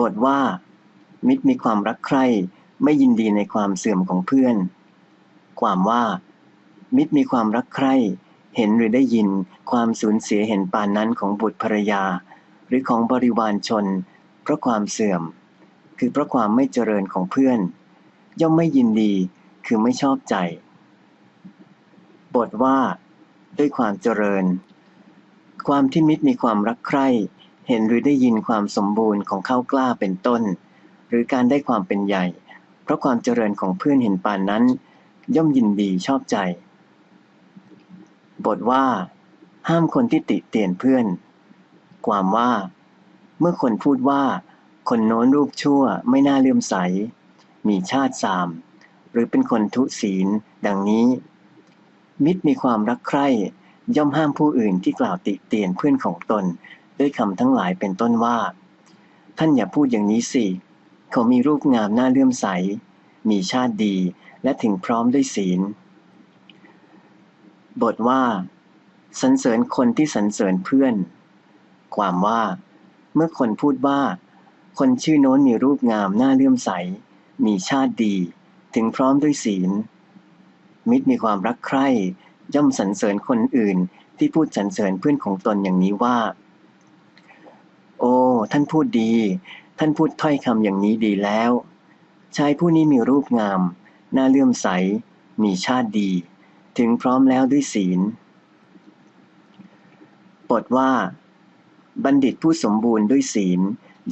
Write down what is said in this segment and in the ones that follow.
บทว่า มิตรมีความรักใคร่ไม่ยินดีในความเสื่อมของเพื่อน ความว่า มิตรมีความรักใคร่เห็นหรือได้ยินความสูญเสียเห็นปานนั้นของบุตรภรรยา หรือของบริวารชน เพราะความเสื่อม คือเพราะความไม่เจริญของเพื่อน ย่อมไม่ยินดีคือไม่ชอบใจ บทว่า ด้วยความเจริญ ความที่มิตรมีความรักใคร่ ห็นหรือได้ยินความสมบูรณ์ของข้าวกล้าเป็นต้น หรือการได้ความเป็นใหญ่ เพราะความเจริญของเพื่อนเห็นปานนั้น ย่อมยินดีชอบใจ บทว่า ห้ามคนที่ติเตียนเพื่อน ความว่า เมื่อคนพูดว่า คนโน้นรูปชั่วไม่น่าเลื่อมใส มีชาติสาม หรือเป็นคนทุศีล ดังนี้ มิตรมีความรักใคร่ย่อมห้ามผู้อื่นที่กล่าวติเตียนเพื่อนของตน ด้วยคำทั้งหลายเป็นต้นว่า ท่านอย่าพูดอย่างนี้สิ เขามีรูปงามน่าเลื่อมใส มีชาติดีและถึงพร้อมด้วยศีล บทว่าสรรเสริญคนที่สรรเสริญเพื่อน ความว่า เมื่อคนพูดว่า คนชื่อโน้นมีรูปงามน่าเลื่อมใส มีชาติดี ถึงพร้อมด้วยศีล มิตรมีความรักใคร่ย่อมสรรเสริญคนอื่นที่พูดสรรเสริญเพื่อนของตนอย่างนี้ว่า โอ้ ท่านพูดดี ท่านพูดถ้อยคำอย่างนี้ดีแล้ว ชายผู้นี้มีรูปงาม น่าเลื่อมใส มีชาติดี ถึงพร้อมแล้วด้วยศีลบทว่า บัณฑิตผู้สมบูรณ์ด้วยศีล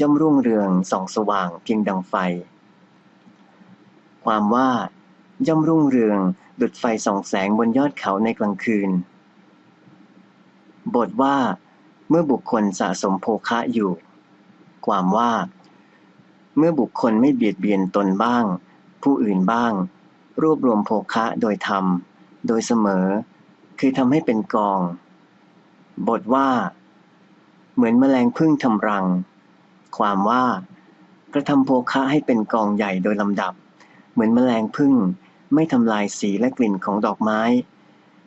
ย่อมรุ่งเรืองส่องสว่างเพียงดังไฟ ความว่า ย่อมรุ่งเรืองดุดไฟส่องแสงบนยอดเขาในกลางคืน บทว่า เมื่อบุคคลสะสมโภคะอยู่ ความว่า เมื่อบุคคลไม่เบียดเบียนตนบ้าง ผู้อื่นบ้าง รวบรวมโภคะโดยธรรม โดยเสมอ คือทำให้เป็นกอง บทว่า เหมือนแมลงพึ่งทำรัง ความว่า กระทำโภคะให้เป็นกองใหญ่โดยลำดับ เหมือนแมลงพึ่งไม่ทำลายสีและกลิ่นของดอกไม้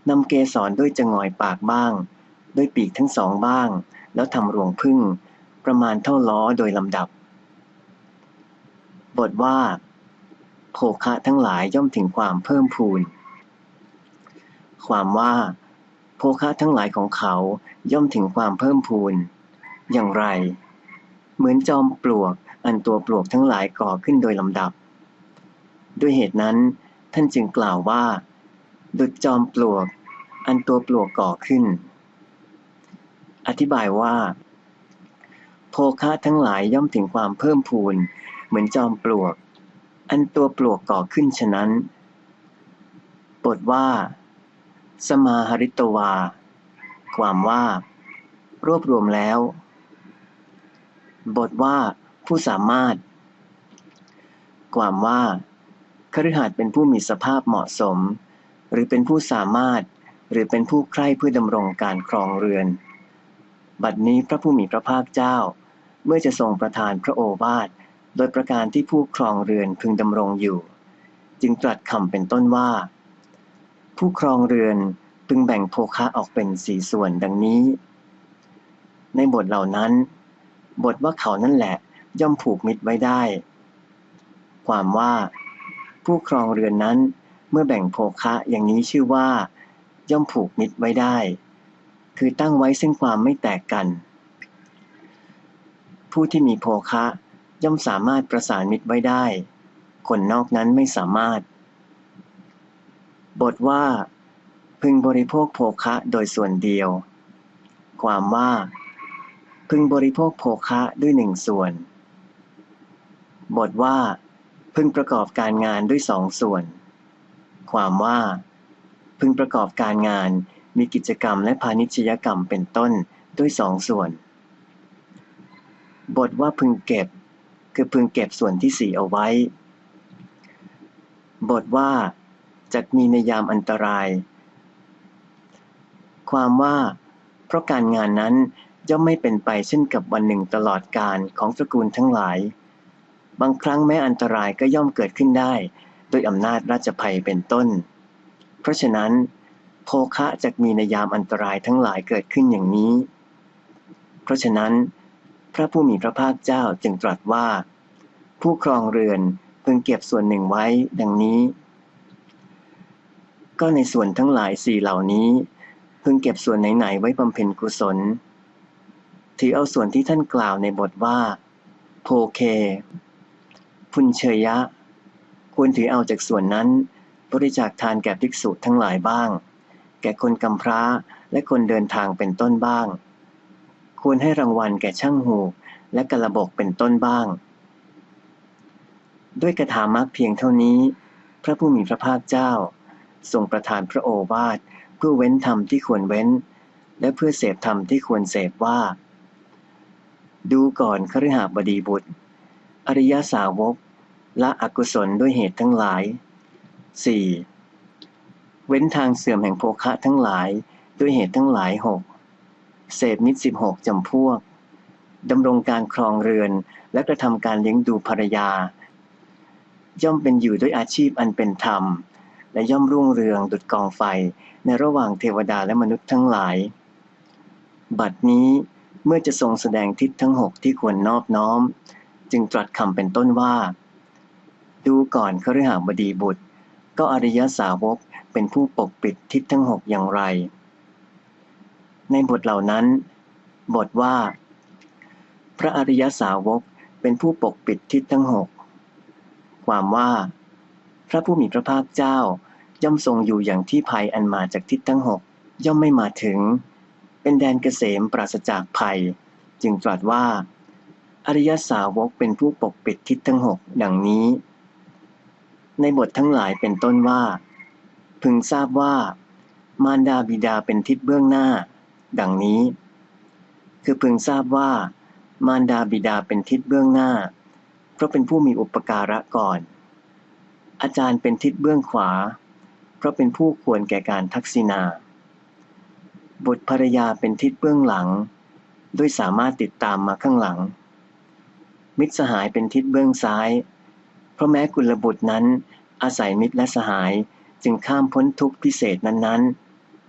นำเกสรด้วยจะงอยปากบ้าง ด้วยปีกทั้งสองบ้าง แล้วทำรวงพึ่งประมาณเท่าล้อโดยลำดับ บทว่า โภคะทั้งหลายย่อมถึงความเพิ่มพูน ความว่า โภคะทั้งหลายของเขาย่อมถึงความเพิ่มพูน อย่างไร เหมือนจอมปลวกอันตัวปลวกทั้งหลายก่อขึ้นโดยลำดับ ด้วยเหตุนั้น ท่านจึงกล่าวว่า ดุจจอมปลวก อันตัวปลวกก่อขึ้น อธิบายว่า โภคะทั้งหลายย่อมถึงความเพิ่มพูน เหมือนจอมปลวก อันตัวปลวกก่อขึ้นฉะนั้นบทว่า สมาหริตวา ความว่า รวบรวมแล้ว บทว่า ผู้สามารถ ความว่าคฤหัสถ์เป็นผู้มีสภาพเหมาะสม หรือเป็นผู้สามารถ หรือเป็นผู้ใคร่เพื่อดำรงการครองเรือน บัดนี้พระผู้มีพระภาคเจ้า เมื่อจะทรงประทานพระโอวาทโดยประการที่ผู้ครองเรือนพึงดำรงอยู่ จึงตรัสคำเป็นต้นว่า ผู้ครองเรือนพึงแบ่งโภคะออกเป็นสี่ส่วนดังนี้ ในบทเหล่านั้น บทว่าเขานั่นแหละย่อมผูกมิตรไว้ได้ ความว่า ผู้ครองเรือนนั้นเมื่อแบ่งโภคะอย่างนี้ชื่อว่า ย่อมผูกมิตรไว้ได้ คือตั้งไว้ซึ่งความไม่แตกกัน ผู้ที่มีโภคะ ย่อมสามารถประสานมิตรไว้ได้ คนนอกนั้นไม่สามารถ บทว่า พึงบริโภคโภคะโดยส่วนเดียว ความว่า พึงบริโภคโภคะด้วยหนึ่งส่วน บทว่า พึงประกอบการงานด้วยสองส่วน ความว่า พึงประกอบการงาน มีกิจกรรมและพาณิชยกรรมเป็นต้นด้วยสองส่วน บทว่าพึงเก็บ คือพึงเก็บส่วนที่สี่เอาไว้ บทว่าจะมีในยามอันตราย ความว่า เพราะการงานนั้นย่อมไม่เป็นไปเช่นกับวันหนึ่งตลอดการของตระกูลทั้งหลาย บางครั้งแม้อันตรายก็ย่อมเกิดขึ้นได้ โดยอำนาจราชภัยเป็นต้น เพราะฉะนั้น โภคะจะมีในยามอันตรายทั้งหลายเกิดขึ้นอย่างนี้ เพราะฉะนั้น พระผู้มีพระภาคเจ้าจึงตรัสว่า ผู้ครองเรือนพึงเก็บส่วนหนึ่งไว้ดังนี้ ก็ในส่วนทั้งหลายสี่เหล่านี้ พึงเก็บส่วนไหนๆไว้บำเพ็ญกุศล ถือเอาส่วนที่ท่านกล่าวในบทว่า โพเค พุนเชยะ ควรถือเอาจากส่วนนั้น บริจาคทานแก่ภิกษุทั้งหลายบ้าง แก่คนกำพร้าและคนเดินทางเป็นต้นบ้าง ควรให้รางวัลแก่ช่างหูและกระบกเป็นต้นบ้าง ด้วยกระถามักเพียงเท่านี้ พระผู้มีพระภาคเจ้าทรงประทานพระโอวาทเพื่อเว้นธรรมที่ควรเว้น และเพื่อเสพธรรมที่ควรเสพว่า ดูก่อนคฤหบดีบุตร อริยสาวกละอกุศลด้วยเหตุทั้งหลาย 4. เว้นทางเสื่อมแห่งโภคะทั้งหลายด้วยเหตุทั้งหลายหกเสพมิตรสิบหกจำพวกดำรงการครองเรือน และกระทำการเลี้ยงดูภรรยา ย่อมเป็นอยู่ด้วยอาชีพอันเป็นธรรม และย่อมรุ่งเรืองดุดกองไฟในระหว่างเทวดาและมนุษย์ทั้งหลาย บัดนี้เมื่อจะทรงแสดงทิศทั้งหกที่ควรนอบน้อม จึงตรัสคำเป็นต้นว่า ดูก่อนคฤหบดีบุตร ก็อริยสาวก เป็นผู้ปกปิดทิศทั้งหกอย่างไร ในบทเหล่านั้น บทว่า พระอริยสาวกเป็นผู้ปกปิดทิศทั้งหกความว่า พระผู้มีพระภาคเจ้าย่อมทรงอยู่อย่างที่ภัยอันมาจากทิศทั้งหกย่อมไม่มาถึง เป็นแดนเกษมปราศจากภัย จึงตรัสว่า อริยสาวกเป็นผู้ปกปิดทิศทั้งหกดังนี้ ในบททั้งหลายเป็นต้นว่า พึงทราบว่า มารดาบิดาเป็นทิศเบื้องหน้า ดังนี้ คือพึงทราบว่า มารดาบิดาเป็นทิศเบื้องหน้า เพราะเป็นผู้มีอุปการะก่อน อาจารย์เป็นทิศเบื้องขวา เพราะเป็นผู้ควรแก่การทักษิณาบุตรภรรยาเป็นทิศเบื้องหลัง ด้วยสามารถติดตามมาข้างหลัง มิตรสหายเป็นทิศเบื้องซ้าย เพราะแม้กุลบุตรนั้นอาศัยมิตรและสหาย จึงข้ามพ้นทุกข์พิเศษนั้น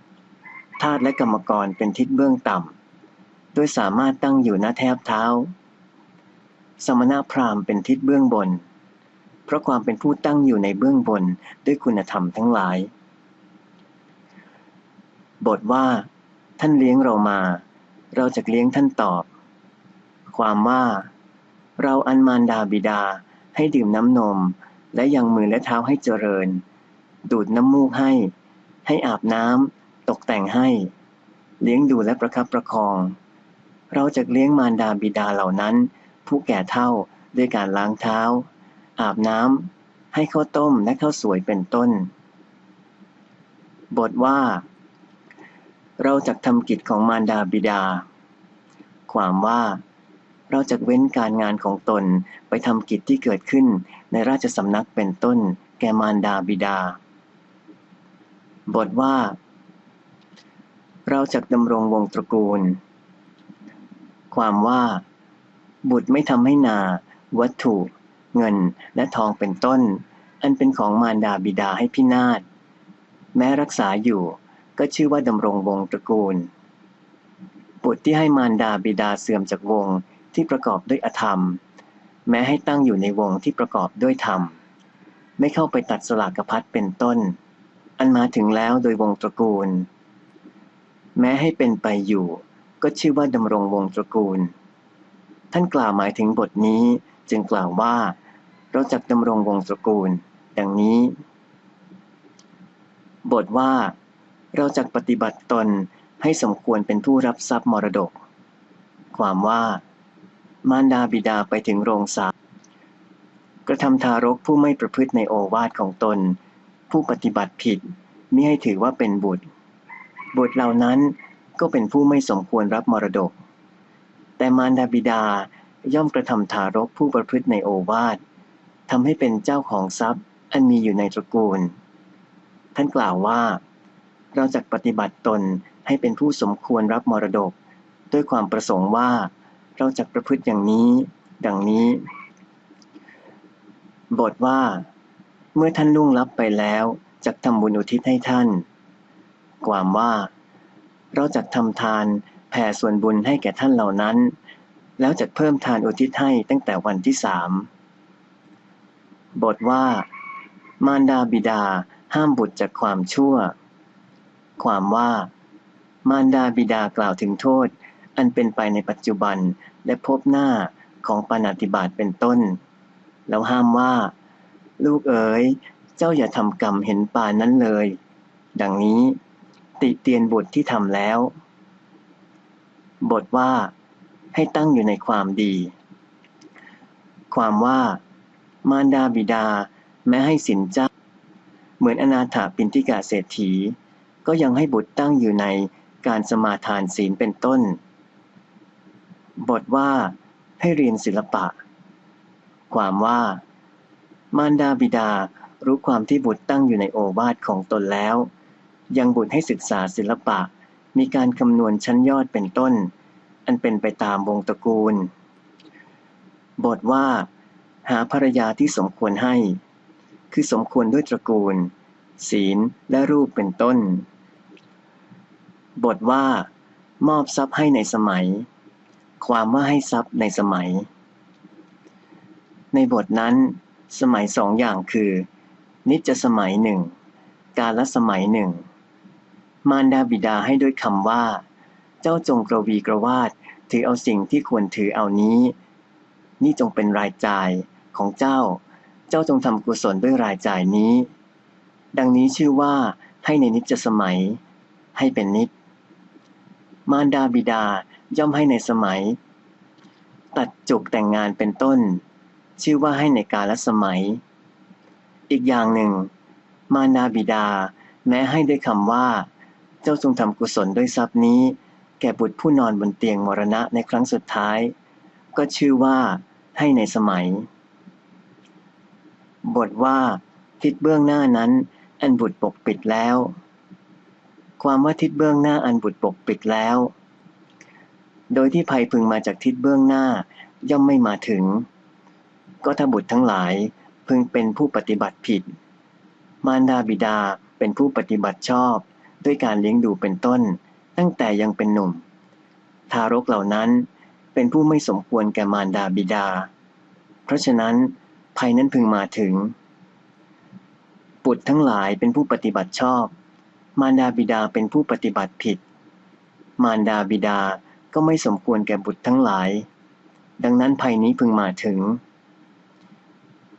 ๆทาสและกรรมกรเป็นทิศเบื้องต่ำโดยสามารถตั้งอยู่หน้าแทบเท้า สมณพราหมณ์เป็นทิศเบื้องบน เพราะความเป็นผู้ตั้งอยู่ในเบื้องบนด้วยคุณธรรมทั้งหลาย บทว่า ท่านเลี้ยงเรามา เราจะเลี้ยงท่านตอบ ความว่า เราอันมารดาบิดาให้ดื่มน้ำนมและยังมือและเท้าให้เจริญ ดูดน้ำมูกให้ ให้อาบน้ำตกแต่งให้ เลี้ยงดูและประคับประคอง เราจะเลี้ยงมารดาบิดาเหล่านั้น ผู้แก่เท่าด้วยการล้างเท้า อาบน้ำให้ข้าวต้มและข้าวสวยเป็นต้น บทว่า เราจะทำกิจของมารดาบิดา ความว่าเราจะเว้นการงานของตนไปทำกิจที่เกิดขึ้นในราชสำนักเป็นต้น แก่มารดาบิดา บทว่า เราจะดำรงวงตระกูล ความว่า บุตรไม่ทำให้นา วัตถุ เงินและทองเป็นต้น อันเป็นของมารดาบิดาให้พินาศ แม้รักษาอยู่ก็ชื่อว่าดำรงวงตระกูล บุตรที่ให้มารดาบิดาเสื่อมจากวงที่ประกอบด้วยอธรรม แม้ให้ตั้งอยู่ในวงที่ประกอบด้วยธรรม ไม่เข้าไปตัดสลากพัดเป็นต้น อันมาถึงแล้วโดยวงตระกูล แม้ให้เป็นไปอยู่ ก็ชื่อว่าดำรงวงตระกูล ท่านกล่าวหมายถึงบทนี้จึงกล่าวว่า เราจักดำรงวงตระกูล ดังนี้ บทว่า เราจักปฏิบัติตนให้สมควรเป็นผู้รับทรัพย์มรดก ความว่า มารดาบิดาไปถึงโรงสากระทำทารกผู้ไม่ประพฤติในโอวาทของตน ผู้ปฏิบัติผิดมิให้ถือว่าเป็นบุตร บุตรเหล่านั้นก็เป็นผู้ไม่สมควรรับมรดก แต่มารดาบิดาย่อมกระทำทารกผู้ประพฤติในโอวาททำให้เป็นเจ้าของทรัพย์อันมีอยู่ในตระกูล ท่านกล่าวว่า เราจะปฏิบัติตนให้เป็นผู้สมควรรับมรดก ด้วยความประสงค์ว่า เราจะประพฤติอย่างนี้ ดังนี้ บทว่า เมื่อท่านล่วงลับไปแล้วจะทำบุญอุทิศให้ท่าน ความว่า เราจะทำทานแผ่ส่วนบุญให้แก่ท่านเหล่านั้น แล้วจัดเพิ่มทานอุทิศให้ตั้งแต่วันที่สามบทว่า มารดาบิดาห้ามบุตรจากความชั่ว ความว่า มารดาบิดากล่าวถึงโทษ อันเป็นไปในปัจจุบันและพบหน้าของปานาติบาตเป็นต้น แล้วห้ามว่า ลูกเอ๋ย เจ้าอย่าทำกรรมเห็นปานนั้นเลย ดังนี้ ติเตียนบุตรที่ทำแล้ว บทว่า ให้ตั้งอยู่ในความดี ความว่า มารดาบิดาแม้ให้สินเจ้า เหมือนอนาถาปินทิกาเศรษฐี ก็ยังให้บุตรตั้งอยู่ในการสมาทานศีลเป็นต้น บทว่า ให้เรียนศิลปะ ความว่า มารดาบิดารู้ความที่บุตรตั้งอยู่ในโอวาทของตนแล้ว ยังบุตรให้ศึกษาศิลปะ มีการคำนวณชั้นยอดเป็นต้น อันเป็นไปตามวงตระกูล บทว่า หาภรรยาที่สมควรให้ คือสมควรด้วยตระกูล ศีลและรูปเป็นต้น บทว่า มอบทรัพย์ให้ในสมัย ความว่าให้ทรัพย์ในสมัย ในบทนั้น สมัยสองอย่างคือ นิจสมัยหนึ่งกาลสมัยหนึ่ง มารดาบิดาให้ด้วยคำว่า เจ้าจงกระวีกระวาดถือเอาสิ่งที่ควรถือเอานี้ นี่จงเป็นรายจ่ายของเจ้า เจ้าจงทำกุศลด้วยรายจ่ายนี้ ดังนี้ชื่อว่าให้ในนิจสมัย ให้เป็นนิจมารดาบิดาย่อมให้ในสมัย ตัดจุกแต่งงานเป็นต้น ชื่อว่าให้ในกาลสมัย อีกอย่างหนึ่ง มารดาบิดา แม้ให้ด้วยคำว่า เจ้าจงทำกุศลด้วยทรัพย์นี้ แก่บุตรผู้นอนบนเตียงมรณะในครั้งสุดท้าย ก็ชื่อว่าให้ในสมัย บทว่า ทิศเบื้องหน้านั้น อันบุตรปกปิดแล้ว ความว่าทิศเบื้องหน้าอันบุตรปกปิดแล้ว โดยที่ภัยพึงมาจากทิศเบื้องหน้าย่อมไม่มาถึง ก็ถ้าบุตรทั้งหลายพึงเป็นผู้ปฏิบัติผิด มารดาบิดาเป็นผู้ปฏิบัติชอบ ด้วยการเลี้ยงดูเป็นต้น ตั้งแต่ยังเป็นหนุ่ม ทารกเหล่านั้นเป็นผู้ไม่สมควรแก่มารดาบิดา เพราะฉะนั้นภัยนั้นพึงมาถึงบุตรทั้งหลายเป็นผู้ปฏิบัติชอบ มารดาบิดาเป็นผู้ปฏิบัติผิด มารดาบิดาก็ไม่สมควรแก่บุตรทั้งหลาย ดังนั้นภัยนี้พึงมาถึง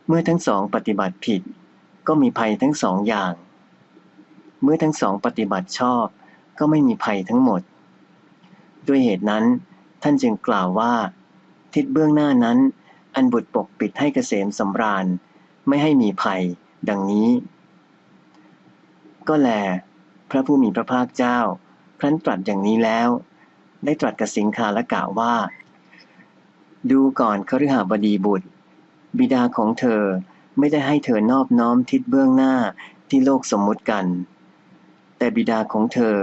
เมื่อทั้งสองปฏิบัติผิด ก็มีภัยทั้งสองอย่าง เมื่อทั้งสองปฏิบัติชอบ ก็ไม่มีภัยทั้งหมด ด้วยเหตุนั้น ท่านจึงกล่าวว่า ทิศเบื้องหน้านั้น อันบุตรปกปิดให้เกษมสำราญ ไม่ให้มีภัย ดังนี้ ก็แล พระผู้มีพระภาคเจ้า ครั้นตรัสอย่างนี้แล้ว ได้ตรัสกับสิงคาและกล่าวว่า ดูก่อนคฤหบดีบุตร บิดาของเธอไม่ได้ให้เธอนอบน้อมทิศเบื้องหน้าที่โลกสมมุติกัน แต่บิดาของเธอ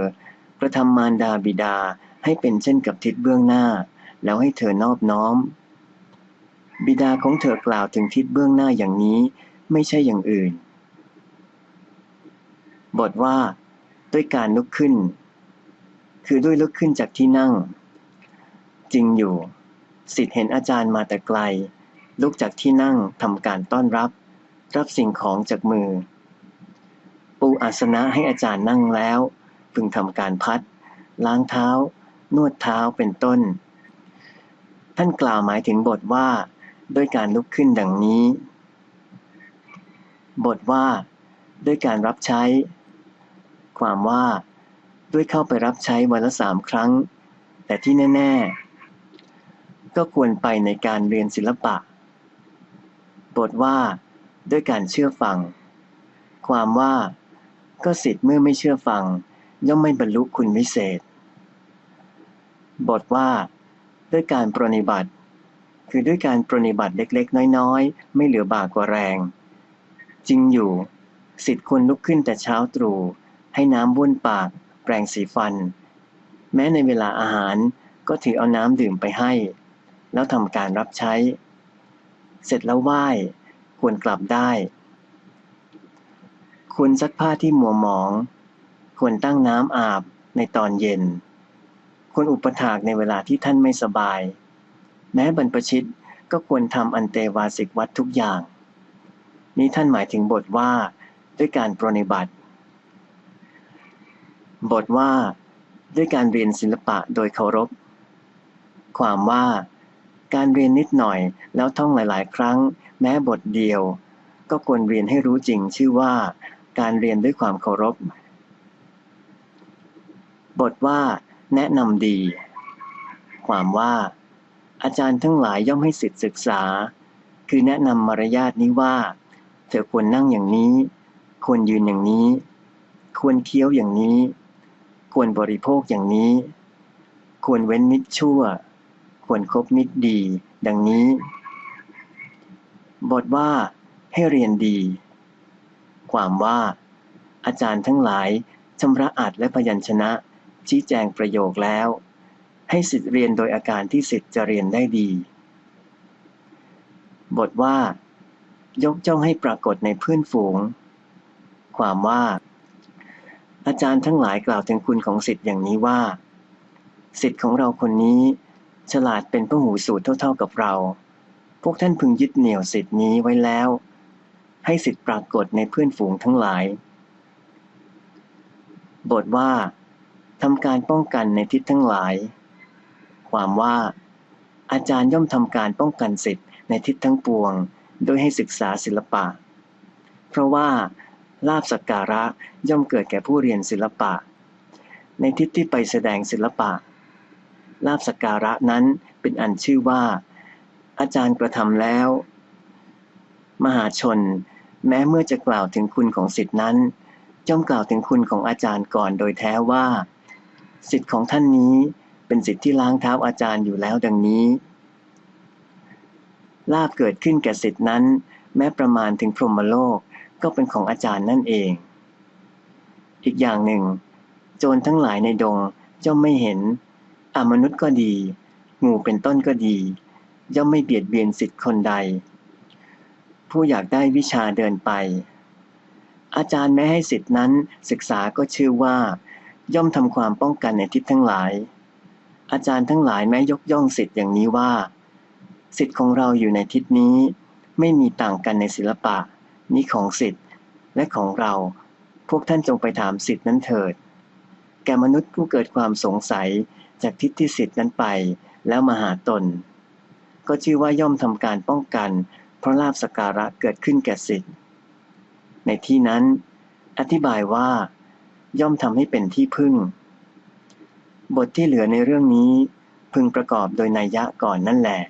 กระทำมารดาบิดาให้เป็นเช่นกับทิศเบื้องหน้า แล้วให้เธอนอบน้อม บิดาของเธอกล่าวถึงทิศเบื้องหน้าอย่างนี้ไม่ใช่อย่างอื่น บทว่า ด้วยการลุกขึ้น คือด้วยลุกขึ้นจากที่นั่ง จริงอยู่ สิทธิ์เห็นอาจารย์มาแต่ไกล ลุกจากที่นั่งทำการต้อนรับ รับสิ่งของจากมือ ปูอาสนะให้อาจารย์นั่งแล้ว พึงทำการพัด ล้างเท้า นวดเท้าเป็นต้น ท่านกล่าวหมายถึงบทว่า ด้วยการลุกขึ้นดังนี้ บทว่า ด้วยการรับใช้ ความว่า ด้วยเข้าไปรับใช้วันละสามครั้ง แต่ที่แน่ ๆ ก็ควรไปในการเรียนศิลปะ บทว่า ด้วยการเชื่อฟัง ความว่า ก็สิทธิ์เมื่อไม่เชื่อฟัง ย่อมไม่บรรลุคุณวิเศษ บทว่า ด้วยการปรนิบัติ คือด้วยการปรนิบัติเล็กๆ น้อยๆ ไม่เหลือบากกว่าแรง จริงอยู่ สิทธิ์ควรลุกขึ้นแต่เช้าตรู่ให้น้ำบ้วนปาก แปรงสีฟัน แม้ในเวลาอาหารก็ถือเอาน้ำดื่มไปให้ แล้วทำการรับใช้ เสร็จแล้วไหว้ควรกลับได้ ควรซักผ้าที่มัวหมอง ควรตั้งน้ำอาบในตอนเย็น ควรอุปถากในเวลาที่ท่านไม่สบาย แม้บรรพชิตก็ควรทำอันเตวาสิกวัดทุกอย่าง นี้ท่านหมายถึงบทว่าด้วยการปรนิบัติ บทว่า ด้วยการเรียนศิลปะโดยเคารพ ความว่า การเรียนนิดหน่อย แล้วท่องหลาย ๆ ครั้ง แม้บทเดียว ก็ควรเรียนให้รู้จริงชื่อว่า การเรียนด้วยความเคารพ บทว่า แนะนำดี ความว่า อาจารย์ทั้งหลายย่อมให้สิทธิศึกษา คือแนะนำมารยาทนี้ว่า เธอควรนั่งอย่างนี้ ควรยืนอย่างนี้ ควรเคี้ยวอย่างนี้ ควรบริโภคอย่างนี้ ควรเว้นมิตรชั่ว ควรคบมิตรดี ดังนี้ บทว่า ให้เรียนดี ความว่า อาจารย์ทั้งหลายชำระอัดและพยัญชนะ ชี้แจงประโยคแล้ว ให้สิทธิเรียนโดยอาการที่สิทธิ์จะเรียนได้ดี บทว่า ยกจ้องให้ปรากฏในเพื่อนฝูง ความว่า อาจารย์ทั้งหลายกล่าวถึงคุณของสิทธิ์อย่างนี้ว่า สิทธิ์ของเราคนนี้ ฉลาดเป็นพหูสูตรเท่าๆกับเรา พวกท่านพึงยึดเหนี่ยวสิทธินี้ไว้แล้ว ให้สิทธิ์ปรากฏในเพื่อนฝูงทั้งหลาย บทว่าทำการป้องกันในทิศทั้งหลาย ความว่า อาจารย์ย่อมทำการป้องกันสิทธิ์ในทิศทั้งปวง โดยให้ศึกษาศิลปะ เพราะว่าลาบสักการะย่อมเกิดแก่ผู้เรียนศิลปะ ในทิศที่ไปแสดงศิลปะ ลาบสกการะนั้นเป็นอันชื่อว่า อาจารย์กระทำแล้ว มหาชน แม้เมื่อจะกล่าวถึงคุณของสิทธินั้นย่อมกล่าวถึงคุณของอาจารย์ก่อนโดยแท้ว่า สิทธิ์ของท่านนี้เป็นสิทธิ์ที่ล้างเท้าอาจารย์อยู่แล้วดังนี้ลาบเกิดขึ้นแก่สิทธินั้น แม้ประมาณถึงพรหมโลกก็เป็นของอาจารย์นั่นเอง อีกอย่างหนึ่ง โจรทั้งหลายในดงย่อมไม่เห็น อมนุษย์ก็ดี งูเป็นต้นก็ดี ย่อมไม่เบียดเบียนสิทธิ์คนใด ผู้อยากได้วิชาเดินไป อาจารย์แม้ให้สิทธินั้นศึกษาก็ชื่อว่า ย่อมทำความป้องกันในทิศทั้งหลาย อาจารย์ทั้งหลายแม้ยกย่องสิทธิ์อย่างนี้ว่า สิทธิ์ของเราอยู่ในทิศนี้ ไม่มีต่างกันในศิลปะ นี้ของสิทธิ์และของเรา พวกท่านจงไปถามสิทธินั้นเถิด แก่มนุษย์ผู้เกิดความสงสัย จากทิฏฐิสิทธินั้นไป แล้วมาหาตน ก็ชื่อว่าย่อมทำการป้องกัน เพราะลาบสการะเกิดขึ้นแก่สิทธิ์ในที่นั้น อธิบายว่า ย่อมทำให้เป็นที่พึ่ง บทที่เหลือในเรื่องนี้พึงประกอบโดยนัยยะก่อนนั่นแหละ